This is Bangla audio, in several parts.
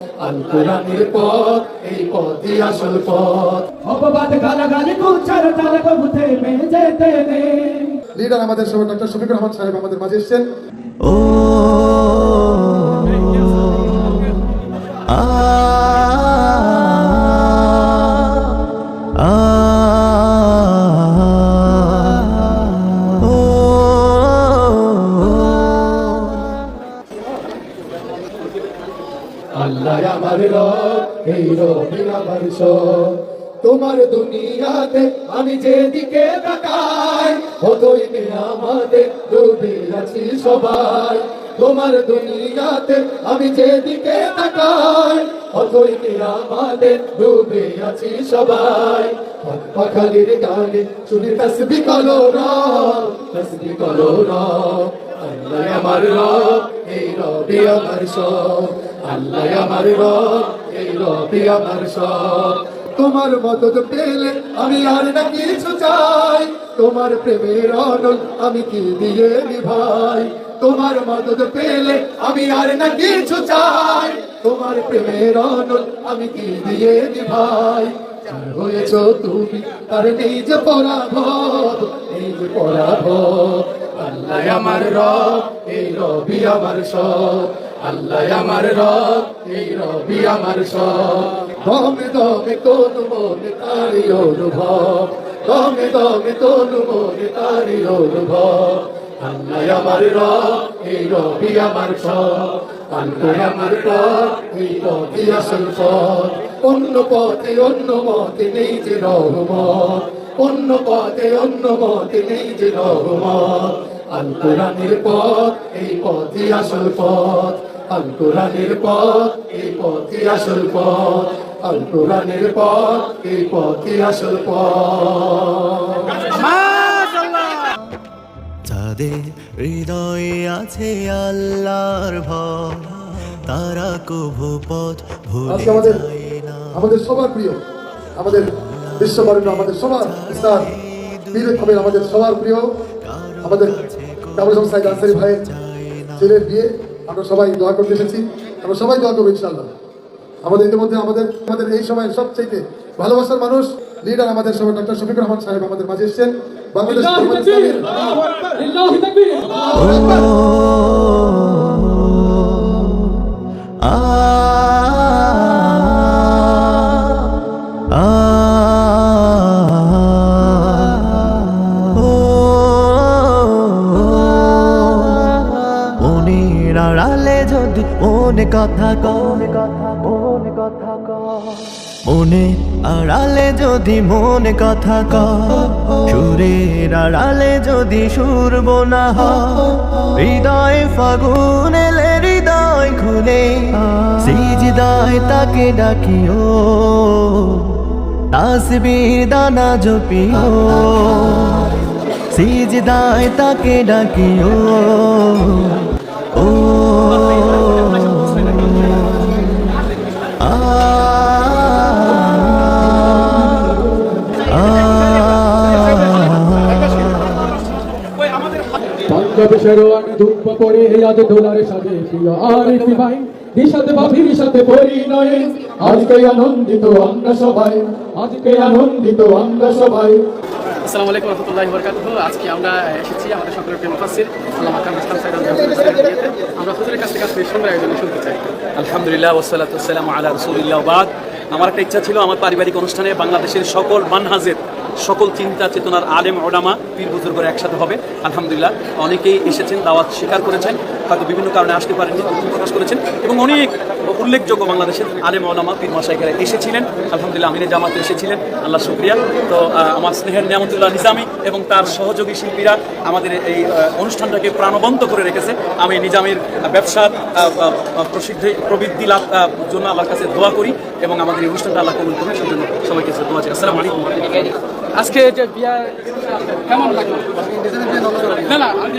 আল কোরআনের পথ এই পথই আসল পথ। অপবাদ গালাগালি কুচ্ছার তালে কবু থেমে যেতে নেই লিডার আমাদের সবাই ডক্টর শফিকুর রহমান সাহেব আমাদের মাঝে এসেছেন। ও আ আছি সবাই, তোমার দুনিয়াতে আমি যেদিকে তাকাই হতই আমাদের ডুবে আছি সবাই? পাখালির গানে শুনে তসবি কলো রব, তসবি কলো আল্লাহ আমার রব, এই রবি আমার সব, আল্লাহ আমার রব, এই রবি আমার সব। তোমার মদত পেলে আমি আর না কিছু চাই। তোমার প্রেমের অনল আমি কি দিয়ে ভাই তোমার মদত পেলে আমি আর না কিছু চাই। তোমার প্রেমের অনল আমি কি দিয়ে ভাই হয়েছ তুমি, তার নেই যে পরাভব নেই যে আল্লাহ আমার রব, এই রবি আমার সব। আল্লাহ আমার রব, এই রবি আমার সব। দমে দমে কোন মনে তারি অনুভব, দমে দমে কোন মনে তারি অনুভব। আল্লাহ আমার রব, এই রবি আমার সব। আল্লাহ আমার পথ এই পথই আসল পথ। অন্য পথে অন্য মতে নেই যে রহমত। অন্য পথে অন্য মতে নেই যে রহমত। আল কোরআনের পথ, এই পথই আসল পথ। আল কোরআনের পথ এই পথই আসল পথ। আল কোরআনের পথ এই পথই আসল পথ। যাদের হৃদয়ে আছে আল্লাহর ভয় তারা কভু পথ ভুলে আমাদের যায় না। আমাদের সবার প্রিয় আমাদের বিশ্ববরেণ্য আমাদের সবার স্যার কবির আমাদের সবার প্রিয়। আমাদের কাবুল হাসান সাইদ আনসারি ভাইয়ের ছেলের বিয়ে। আমরা সবাই দোয়া করতে এসেছি। আমরা সবাই দোয়া করব ইনশাল্লাহ আমাদের ইতিমধ্যে আমাদের আমাদের এই সময় সবচেয়ে ভালোবাসার মানুষ লিডার আমাদের সবাই ডক্টর শফিকুর রহমান সাহেব আমাদের মাঝে এসছেন। বাংলাদেশ মনে কথা কন কথা মনে কথা মনে আড়ালে যদি মনে কথা ক সুরের আড়ালে যদি সুর বোনা হৃদয় ফাগুন এলে হৃদয় খুলে, সিজদায় তাকে ডাকিও, তাসবির দানা জপিও, সিজদায় তাকে ডাকিও। ও বাংলাদেশেরও আমি ধূপ পরে আজ দোলারে সাজে প্রিয়। আরিফি ভাই দিশাতে বাফির সাথে পরিণয়ে আজকে আনন্দিত আমরা সবাই আজকে আনন্দিত আমরা সবাই। আসসালামু আলাইকুম রহমতুল্লাহি বরকাতুহ আজকে আমরা এসেছি আমাদের সকলের প্রিয় মুফাসসির আল্লামা কামরুল ইসলাম সাইদ আল-জাফরি আমরা হুজুরের কাছ থেকে আসলে সুন্দর আয়োজনে শুনতে চাই। আলহামদুলিল্লাহ ওসালাত আলা রসুলিল্লাহ বাদ। আমার একটা ইচ্ছা ছিল, আমার পারিবারিক অনুষ্ঠানে বাংলাদেশের সকল মানহাজের সকল চিন্তা চেতনার আলেম ওডামা পীর বুজুর্গরা একসাথে হবে। আলহামদুলিল্লাহ, অনেকেই এসেছেন, দাওয়াত স্বীকার করেছেন। হয়তো বিভিন্ন কারণে আসতে পারেননি প্রকাশ করেছেন। এবং অনেক উল্লেখযোগ্য বাংলাদেশের আলেম ওলামা পীর মাসাইকেরা এসেছিলেন। আলহামদুলিল্লাহ আমিনের জামাতে এসেছিলেন। আল্লাহ শুক্রিয়া। তো আমার স্নেহের নিয়ামতুল্লাহ নিজামি এবং তার সহযোগী শিল্পীরা আমাদের এই অনুষ্ঠানটাকে প্রাণবন্ত করে রেখেছে। আমি নিজামের ব্যবসার প্রসিদ্ধি প্রবৃদ্ধি লাভ জন্য আল্লাহর কাছে দোয়া করি এবং আমাদের এই অনুষ্ঠানটা আল্লাহ কবুল করুন। সেজন্য সবাইকে দোয়া চাই আসসালামু আলাইকুম। আজকে যে বিয়া, কেমন লাগল? না না, আমি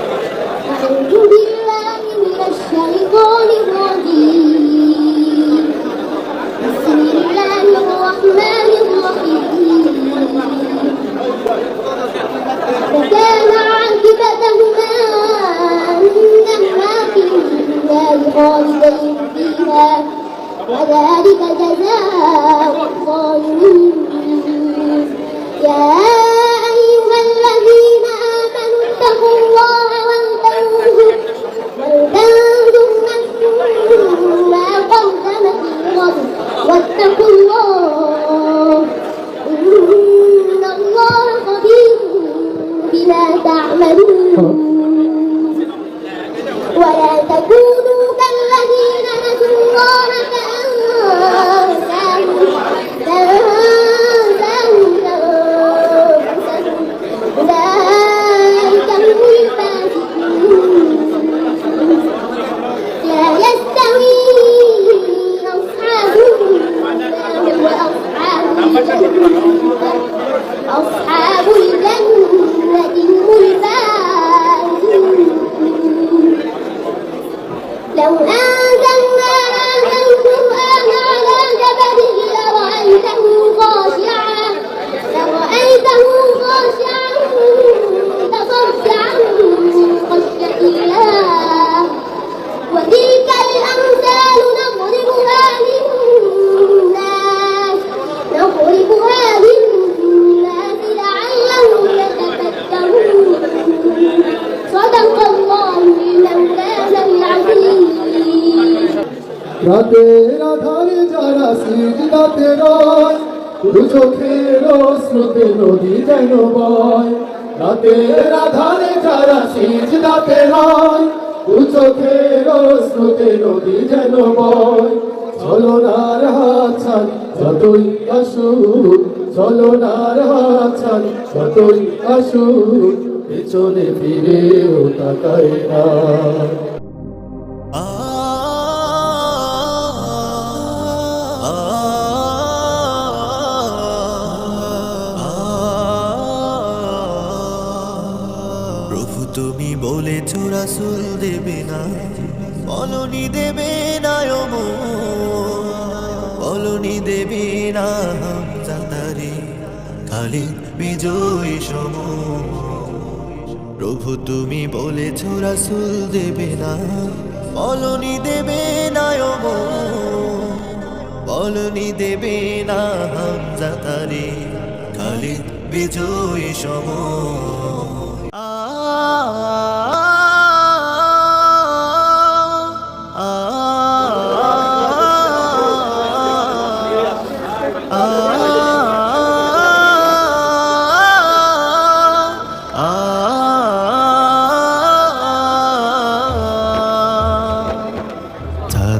para আধারে যারা সিজদাতে রয় দু চোখের স্রোতে নদী যেন বয়। রাতের আধারে যারা সিজদাতে রয় দু চোখের স্রোতে নদী যেন বয়। চলনার হাত ছাড়ি যতই আসুক চলনার হাত ছাড়ি যতই আসুক, পেছনে ফিরেও তাকায় না বলেছ রাসুল দেবে না বলনি দেবে না বলনি দেবে না হামজাদারে খালি বিজয় সম। প্রভু তুমি বলে বলেছ রাসুল দেবে না বলনি দেবে না বলনি দেবে না হামজাদারে খালি বিজয় সম। আ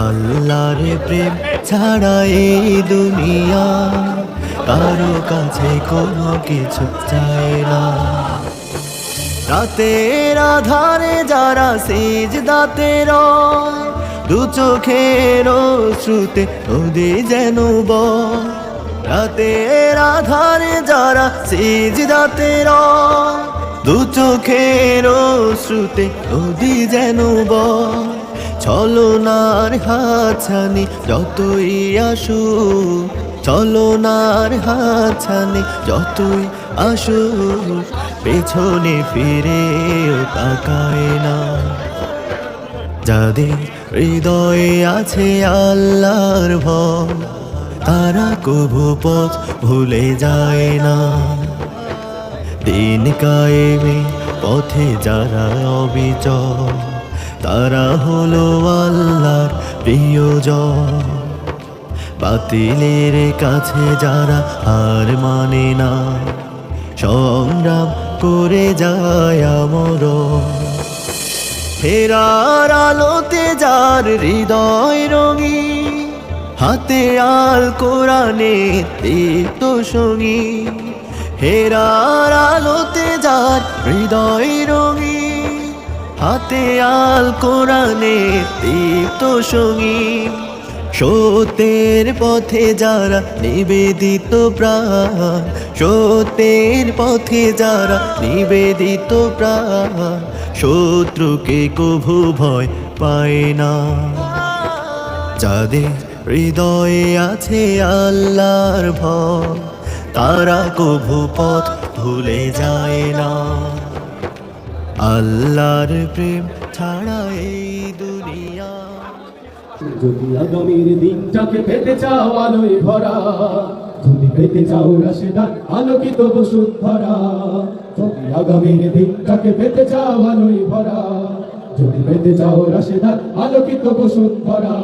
আল্লাহর প্রেম ছাড়া এই দুনিয়া কারও কাছে কোনো কিছু চায় না। রাতের আধারে যারা সেজ দাতে রয়, দু চোখের শ্রুতে নদী যেন বয়। রাতের আধারে যারা সেজ দাতে রয়, দু চোখের শ্রুতে নদী যেন বয়। ছলনার হাছানি যতই আসু ছলনার হাছানি যতই আসু পেছনে ফিরেও তাকায় না। যাদের হৃদয়ে আছে আল্লাহর ভয়, তারা কবু পথ ভুলে যায় না। দিন কায়েমে পথে যারা অবিচল তারা হলো আল্লাহর প্রিয়জন। বাতিলের কাছে যারা হার মানে না, সংগ্রাম করে যায় আমর ফেরার আলোতে যার হৃদয় রঙি হাতে আল কোরআনে দীপ্ত সঙ্গী। হেরার আলোতে যার হৃদয় রঙি হাতে আল কোরআনে দীপ্ত সঙ্গী সত্যের পথে যারা নিবেদিত প্রাণ, সত্যের পথে যারা নিবেদিত প্রাণ, শত্রুকে কভু ভয় পায় না। যাদের হৃদয়ে আছে আল্লাহর ভয়, তারা কভু পথ ভুলে যায় না। আল্লাহর প্রেম ছাড়া এই দুনিয়া। যদি আগামীর দিনটাকে পেতে চাও আলোয় ভরা, যদি পেতে চাও রাশেদার আলোকিত বসুন্ধরা যদি আগামীর দিনটাকে পেতে চাও আলোয় ভরা, যদি পেতে চাও রাশেদার আলোকিত বসুন্ধরা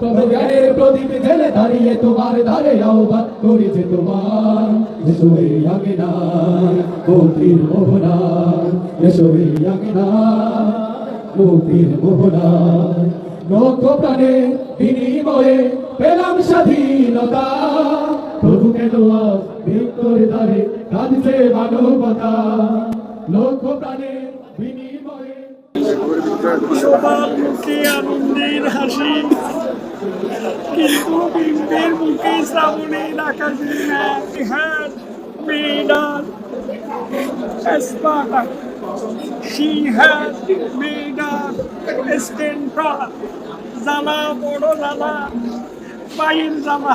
তবে জ্ঞানের প্রদীপ জেলে দাঁড়িয়ে তোমার ধারে আহ্বান করেছে তোমার। এসো এই আগে না মুক্তির মোহনা এসো আগে না মুক্তির মোহনা লোক প্রাণে বিনিময়ে পেলাম স্বাধীনতা। প্রভুকে দোয়া ভিক্তর দ্বারে কাঁদছে মানবতা? লোক প্রাণে বিনিময়ে সবার মুখে আনন্দের হাসি। কিন্তু বিম্বের মুখে শ্রাবণের আকাশে মেয়েদার Espada. She had made a estempa. জ্বালা বড় জ্বালা পায়ের জ্বালা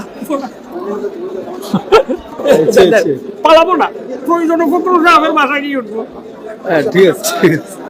পালাবো না প্রয়োজন উপক্রমে আমার বাসায় গিয়ে উঠবো হ্যাঁ ঠিক আছে